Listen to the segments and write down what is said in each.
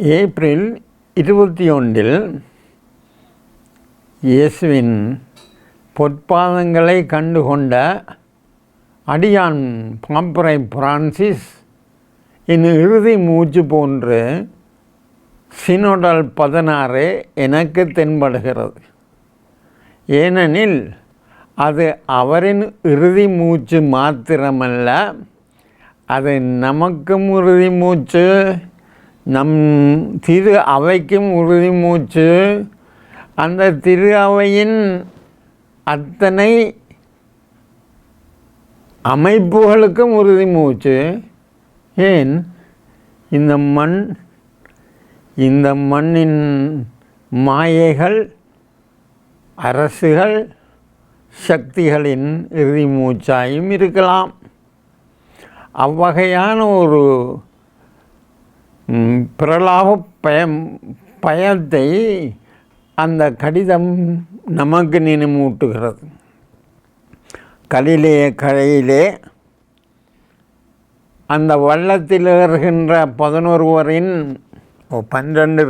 April இருபத்தி ஒன்றில் இயேசுவின் பொற்பாதங்களை கண்டுகொண்ட அடியான் பாம்பரை பிரான்சிஸ் என் இறுதி மூச்சு போன்று சினோடல் பதினாறு எனக்கு தென்படுகிறது. ஏனெனில் அது அவரின் இறுதி மூச்சு மாத்திரமல்ல அது நமக்கும் உறுதி மூச்சு. நம் திரு அவைக்கும் உறுதி மூச்சு அந்த திரு அவையின் அத்தனை அமைப்புகளுக்கும் உறுதி மூச்சு. ஏன்? இந்த மண் இந்த மண்ணின் மாயைகள் அரசுகள் சக்திகளின் இறுதி மூச்சாயும் இருக்கலாம். அவ்வகையான ஒரு பிரலாப பயம் பயத்தை அந்த கடிதம் நமக்கு நினைமூட்டுகிறது கலிலே கரையிலே அந்த வள்ளத்தில் வருகின்ற பதினொருவரின் ஓ, பன்னிரண்டு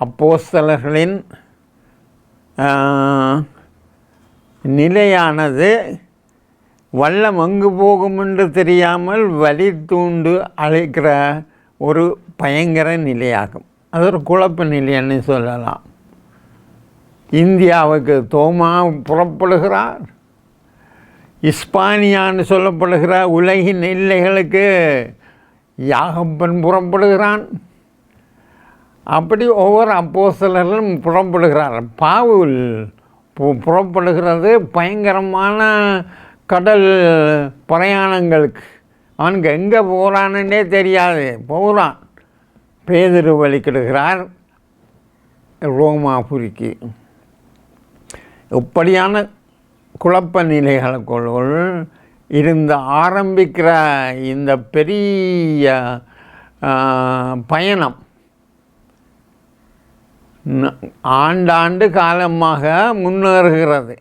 அப்போஸ்தலர்களின் நிலையானது வள்ளம் எங்கு போகும் என்று தெரியாமல் வழி தூண்டு அழைக்கிற ஒரு பயங்கர நிலையாகும். அது ஒரு குழப்ப நிலைன்னு சொல்லலாம். இந்தியாவுக்கு தோமா புறப்படுகிறார். இஸ்பானியான்னு சொல்லப்படுகிற உலகின் எல்லைகளுக்கு யாகப்பன் புறப்படுகிறான். அப்படி ஒவ்வொரு அப்போசலர்களும் புறப்படுகிறார். பாவுல் பு- புறப்படுகிறது. பயங்கரமான கடல் பிரயாணங்களுக்கு. அவனுக்கு எங்கே போகிறான்னே தெரியாது. போகிறான் பேதிரு வலிக்கிடுகிறார். ரோமாபுரிக்கு. இப்படியான குழப்ப நிலைகளுக்குள் இருந்து ஆரம்பிக்கிற இந்த பெரிய பயணம். ஆண்டாண்டு காலமாக முன்னேறுகிறது.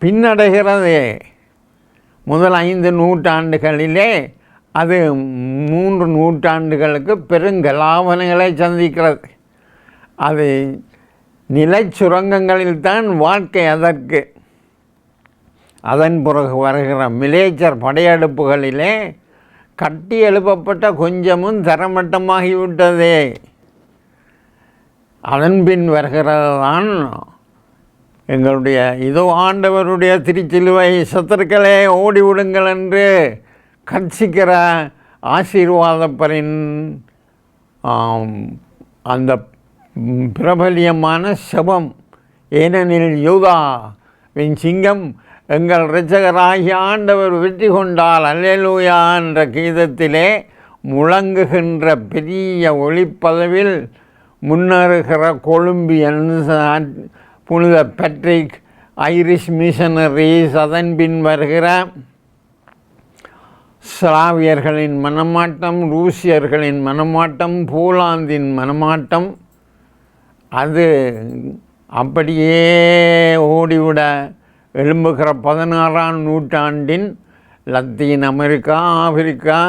பின்னடைகிறது. முதல் ஐந்து நூற்றாண்டுகளிலே அது மூன்று நூற்றாண்டுகளுக்கு பெருங்கலாவனங்களை சந்திக்கிறது. அது நிலை சுரங்கங்களில்தான் வாழ்க்கை அதற்கு. அதன் பிறகு வருகிற மிலேச்சர் படையெடுப்புகளிலே கட்டி எழுப்பப்பட்ட கொஞ்சமும் தரமட்டமாகிவிட்டதே. அதன் பின் வருகிறதான் எங்களுடைய இதோ ஆண்டவருடைய திருச்சிலுவை சத்துருக்களே ஓடிவிடுங்கள் என்று கட்சிக்கிற ஆசீர்வாதப்பரின் அந்த பிரபலியமான சபம் ஏனெனில் யூதாவின் சிங்கம் எங்கள் இரட்சகராகிய ஆண்டவர் வெற்றி கொண்டால் அல்லேலூயா என்ற கீதத்திலே முழங்குகின்ற பெரிய ஒளிப்பதவில் முன்னேறுகிற கொழும்பியன் புனித பெட்ரிக் ஐரிஷ் மிஷனரிஸ் அதன் பின் வருகிற ஸ்லாவியர்களின் மனமாட்டம் ரூசியர்களின் மனமாட்டம் போலாந்தின் மனமாட்டம் அது அப்படியே ஓடிவிட எழும்புகிற பதினாறாம் நூற்றாண்டின் லத்தீன் அமெரிக்கா ஆப்பிரிக்கா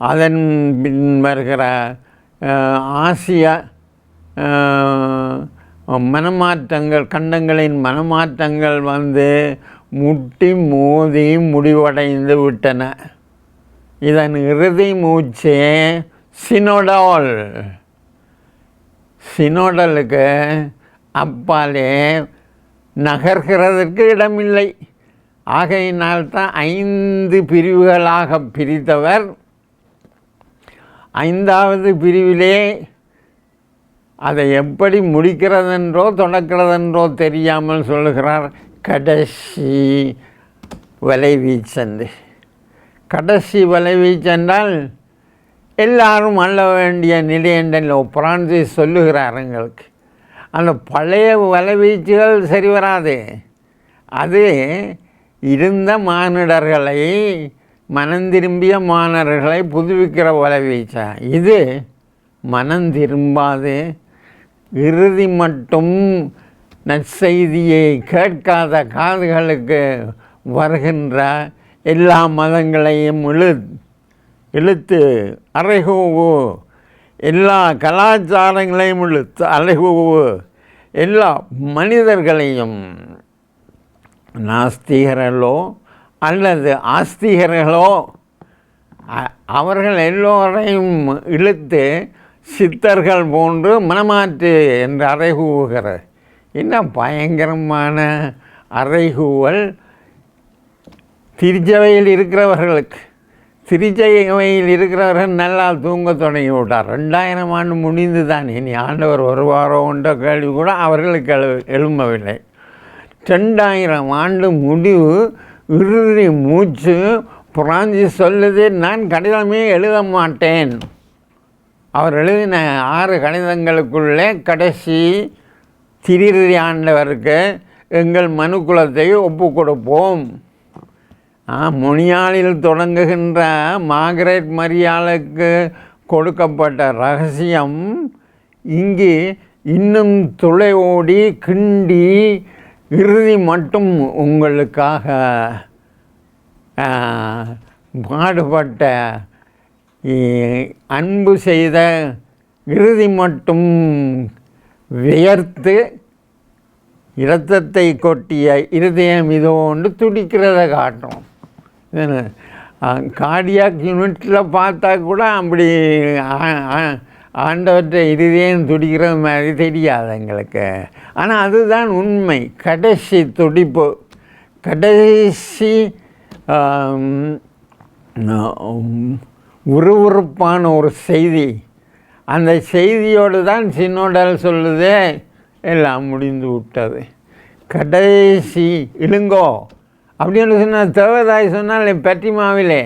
அதன் பின் வருகிற ஆசிய மனமாற்றங்கள் கண்டங்களின் மனமாற்றங்கள் வந்து முட்டி மோதி முடிவடைந்து விட்டன. இதன் இறுதி மூச்சே சினோடால். சினோடலுக்கு அப்பாலே நகர்கிறதற்கு இடமில்லை. ஆகையினால் தான் ஐந்து பிரிவுகளாக பிரித்தவர். ஐந்தாவது பிரிவிலே அதை எப்படி முடிக்கிறதென்றோ தொடக்கிறதென்றோ தெரியாமல் சொல்லுகிறார் கடைசி வலைவீச்சென்று. கடைசி வலைவீச்சென்றால் எல்லாரும் அல்ல வேண்டிய நிலை என்றோ பிரான்சிஸ் சொல்லுகிறார் எங்களுக்கு. அந்த பழைய வலைவீச்சுகள் சரி வராது. அது இருந்த மானிடர்களை மனம் திரும்பிய மாணவர்களை புதுப்பிக்கிற வலைவீச்சா? இது மனம் திரும்பாது. இறுதி மட்டும் நற்செய்தியை கேட்காத காதுகளுக்கு வருகின்ற எல்லா மதங்களையும் இழு இழுத்து அறைகூவு. எல்லா கலாச்சாரங்களையும் இழுத்து அலைகூவு எல்லா மனிதர்களையும் நாஸ்திகர்களோ அல்லது ஆஸ்திகர்களோ அவர்கள் எல்லோரையும் இழுத்து சித்தர்கள் போன்று மனமாற்று என்று அறைகூவுகிறது என்ன பயங்கரமான அறைகூவல். திருச்சபையில் இருக்கிறவர்களுக்கு திருச்சபையில் இருக்கிறவர்கள் நல்லா தூங்க தொடங்கி விட்டார் ரெண்டாயிரம் ஆண்டு முடிந்து தான் இனி ஆண்டவர் வருவாரோ என்ற கேள்வி கூட அவர்களுக்கு எழு எழும்பவில்லை. ரெண்டாயிரம் ஆண்டு முடிவு இறுதி மூச்சு புராஞ்சி சொல்லுது. நான் கடிதமே எழுத மாட்டேன். அவர் எழுதின ஆறு கணிதங்களுக்குள்ளே கடைசி திரிதி ஆண்டவருக்கு எங்கள் மனுக்குலத்தை ஒப்பு கொடுப்போம். மொழியாளில் முனியாளில் தொடங்குகின்ற மார்கரேட் மரியாளுக்கு கொடுக்கப்பட்ட ரகசியம் இங்கு இன்னும் துளை ஓடி கிண்டி இறுதி மட்டும் உங்களுக்காக பாடுபட்ட அன்பு செய்த இறுதி மட்டும் வியர்த்து இரத்தத்தை கொட்டிய இருதயம் இதோண்டு துடிக்கிறத காட்டும். கார்டியாக் யூனிட்டில் பார்த்தா கூட அப்படி ஆண்டவற்றை இருதயம் துடிக்கிறது மாதிரி தெரியாது எங்களுக்கு. ஆனால் அதுதான் உண்மை. கடைசி துடிப்பு. கடைசி உருவுறுப்பான ஒரு செய்தி. அந்த செய்தியோடு தான் சின்னோடல் சொல்லுதே. எல்லாம் முடிந்து விட்டது. கடைசி இழுங்கோ அப்படின்னு சொன்னால் தேவதாய் சொன்னால் பட்டிமாவிலே.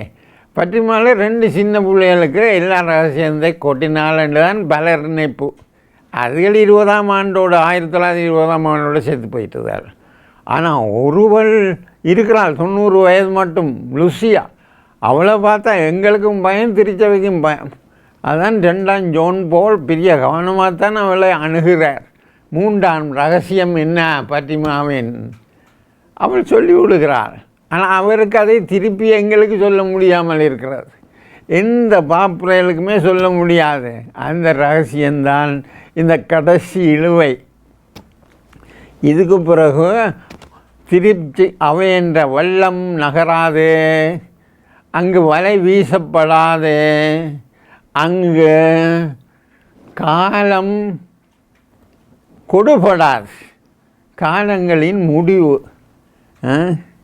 பட்டிமாவில் ரெண்டு சின்ன பிள்ளைகளுக்கு எல்லா ரகசியத்தை கொட்டினாலன்னு தான் பலர் நினைப்பு. அதுகள் இருபதாம் ஆண்டோட ஆயிரத்தி தொள்ளாயிரத்தி இருபதாம் ஆண்டோடு செத்து போயிட்டுதார் ஆனால் ஒருவள் இருக்கிறாள் தொண்ணூறு வயது மட்டும் லுசியா. அவளை பார்த்தா எங்களுக்கும் பயம் திருச்சபைக்கும் பயம். அதான் ரெண்டாம் ஜோன் போல் பெரிய கவனமாக தான் அவளை அணுகிறார். மூன்றாம் ரகசியம் என்ன பற்றிமாவின் அவள் சொல்லி விடுகிறார் ஆனால் அவருக்கு அதை திருப்பி எங்களுக்கு சொல்ல முடியாமல் இருக்கிறது. எந்த பாப்புரைகளுக்குமே சொல்ல முடியாது. அந்த ரகசியம்தான் இந்த கடைசி இழுவை. இதுக்கு பிறகு திருப்தி அவை என்ற வல்லம் நகராது. அங்கு வலை வீசப்படாது. அங்கு காலம் கொடுபடாது. காலங்களின் முடிவு ஆ?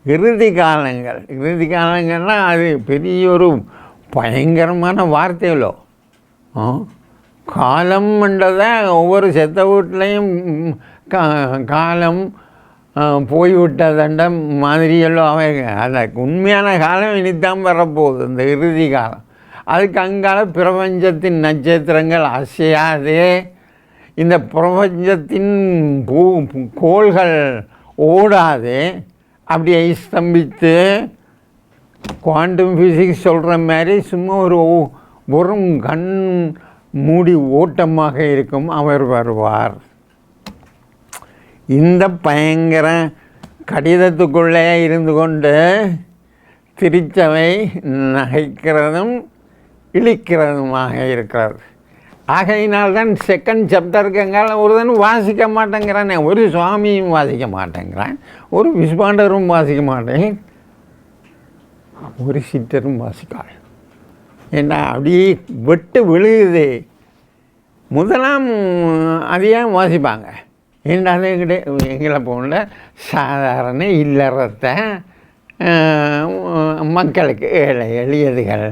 இறுதி காலங்கள். இறுதி காலங்கள்னால் அது பெரிய ஒரு பயங்கரமான வார்த்தைகளோ காலம் காலம்ன்றதை ஒவ்வொரு செத்த வீட்லேயும் கா- காலம் ஆ, போய்விட்டதண்ட மாதிரியெல்லாம் அவை அந்த உண்மையான காலம் இனித்தான் வரப்போகுது இந்த இறுதி காலம். அதுக்கு அங்கால பிரபஞ்சத்தின் நட்சத்திரங்கள் அசையாதே இந்த பிரபஞ்சத்தின் பூ கோள்கள் ஓடாது. அப்படியே ஸ்தம்பித்து குவாண்டம் ஃபிசிக்ஸ் சொல்கிற மாதிரி சும்மா ஒரு வெறும் கண் மூடி ஓட்டமாக இருக்கும். அவர் வருவார். இந்த பயங்கர கடிதத்துக்குள்ளே இருந்து கொண்டு திருச்சவை நகைக்கிறதும் இழிக்கிறதுமாக இருக்கிறது. ஆகையினால் தான் செகண்ட் சாப்டருக்கு எங்கால ஒருதனும் வாசிக்க மாட்டேங்கிறானே. ஒரு சுவாமியும் வாசிக்க மாட்டேங்கிறான். ஒரு விஸ்வாண்டரும் வாசிக்க மாட்டேன். ஒரு சித்தரும் வாசிக்காள் ஏன்னா அப்படியே வெட்டு விழுகுது. முதலாம் அதையும் வாசிப்பாங்க. ஏன்னா எங்கிட்ட எங்களை போன சாதாரண இல்லறத்தை மக்களுக்கு ஏழை எளியதுகள்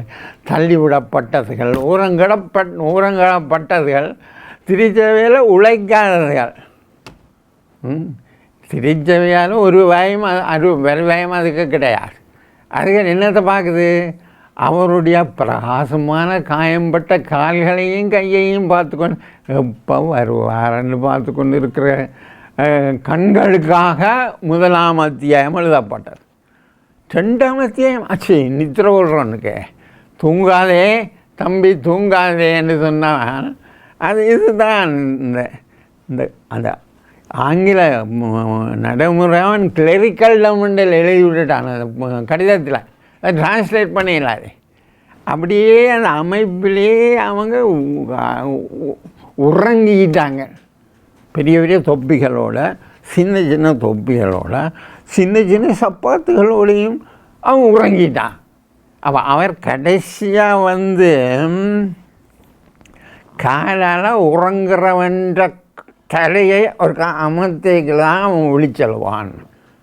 தள்ளிவிடப்பட்டதுகள் ஊரங்கடப்பட் ஊரங்கடப்பட்டதுகள் திருச்சபையில் உழைக்காததுகள் ம். ஒரு வாயும் அது- அது வேறு வாயும் அதுக்கு கிடையாது அதுக்கு என்னத்தை பார்க்குது அவருடைய பிரகாசமான காயம்பட்ட கால்களையும் கையையும் பார்த்துக்கொண்டு எப்போ வருவார்னு பார்த்து கொண்டு இருக்கிற கண்களுக்காக முதலாம் அத்தியாயம் எழுதப்பட்டது. ரெண்டாம் அத்தியாயம் ஆச்சு நித்திர விடுறோன்னுக்கு தூங்காதே தம்பி தூங்காதேன்னு சொன்னால் அது இதுதான் இந்த இந்த அந்த ஆங்கில நடைமுறை. அவன் கிளரிக்கல் டவுண்டல் எழுதி விட்டுட்டான் அந்த கடிதத்தில். டிரான்ஸ்லேட் பண்ணிடலாரு அப்படியே அந்த அமைப்பிலே அவங்க உறங்கிட்டாங்க. பெரிய பெரிய தொப்பிகளோட சின்ன சின்ன தொப்பிகளோட சின்ன சின்ன சப்பாத்துகளோடையும் அவன் உறங்கிட்டான். அப்போ அவர் கடைசியாக வந்து காலால் உறங்குறவன்ற தலையை ஒரு அமர்த்தைக்கெல்லாம் அவன் விழிச்செல்வான்